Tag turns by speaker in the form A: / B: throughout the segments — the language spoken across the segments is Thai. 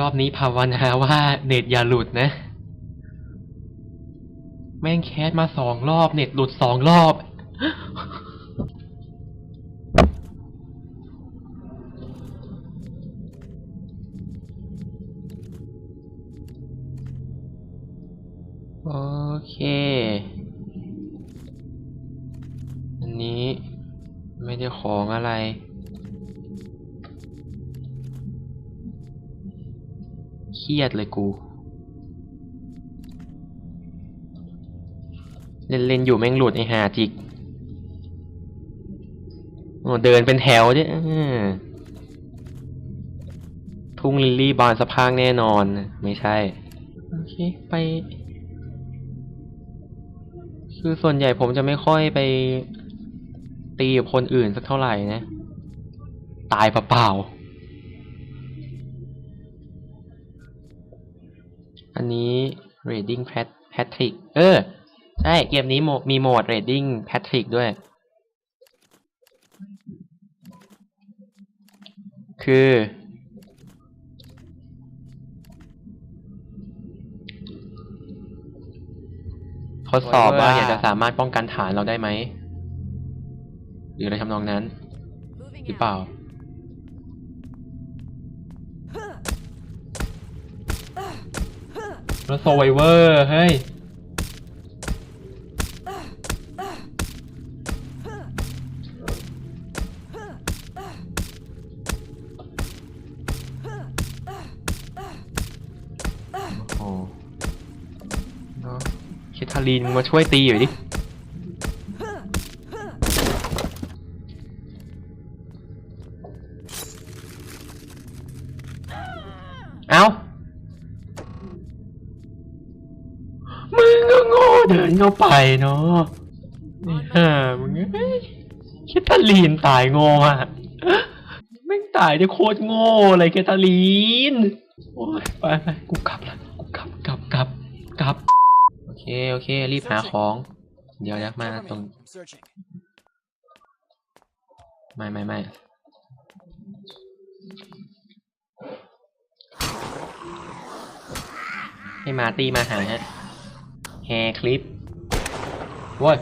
A: รอบนี้ภาวนาว่าเน็ตอย่าหลุดนะ แม่งแคสมาสองรอบ เน็ตหลุดสองรอบ โอเค อันนี้ไม่ได้ของอะไร เครียดเลยกู เล่นเล่นอยู่แม่งหลุดไอหาจิกโอ้เดินเป็นแถวเนี่ยทุ่งลิลลี่บานสะพรังแน่นอน ไม่ใช่ โอเค ไป คือส่วนใหญ่ผมจะไม่ค่อยไปตีกับคนอื่นสักเท่าไหร่นะ ตายเปล่าๆ อันนี้ rating pat Patrick เออ ใช่ เกมนี้โหมดมีโหมด rating Patrick ด้วย คือ ทดสอบว่าอยากจะสามารถป้องกันฐานเราได้ไหม หรืออะไรทำนองนั้น หรือเปล่า แล้วโซไวเวอร์เฮ้ยโอ้โหเนอะเคทาลีนมึงมาช่วยตีหน่อยดิ เอา เดินเข้าไปเนาะนี่ฮ่ามึงเอ้ยเคทาลีนตายโง่อะแม่งตายได้โคตรโง่เลยเคทาลีนโอ้ยไปไปกูกลับละกูกลับกลับกลับกลับโอเคโอเค รีบหาของ เดี๋ยวยักมาตรง ไม่ไม่ไม่ให้มาตีมาหาฮะ แฮคลิปโว้ย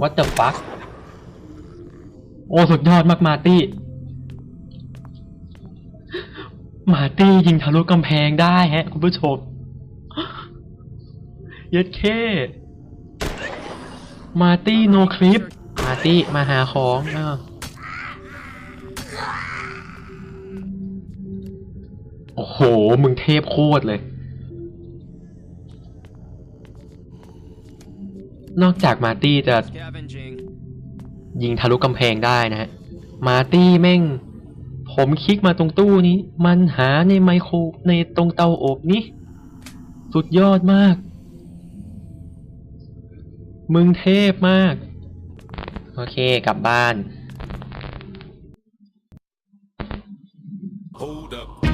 A: what the fuck โอ้สุดยอดมากมาตี้ มาตี้ยิงทะลุกำแพงได้ฮะ คุณผู้ชมเย็ดเค มาตี้โนคลิป มาตี้มาหาของอ้าวโอ้โห มึงเทพโคตรเลย นอกจากมาตี้จะยิงทะลุกำแพงได้นะฮะ มาตี้แม่ง ผมคลิกมาตรงตู้นี้ มันหาในไมโครในตรงเตาอบนี้ สุดยอดมาก มึงเทพมาก โอเคกลับบ้าน Hold up.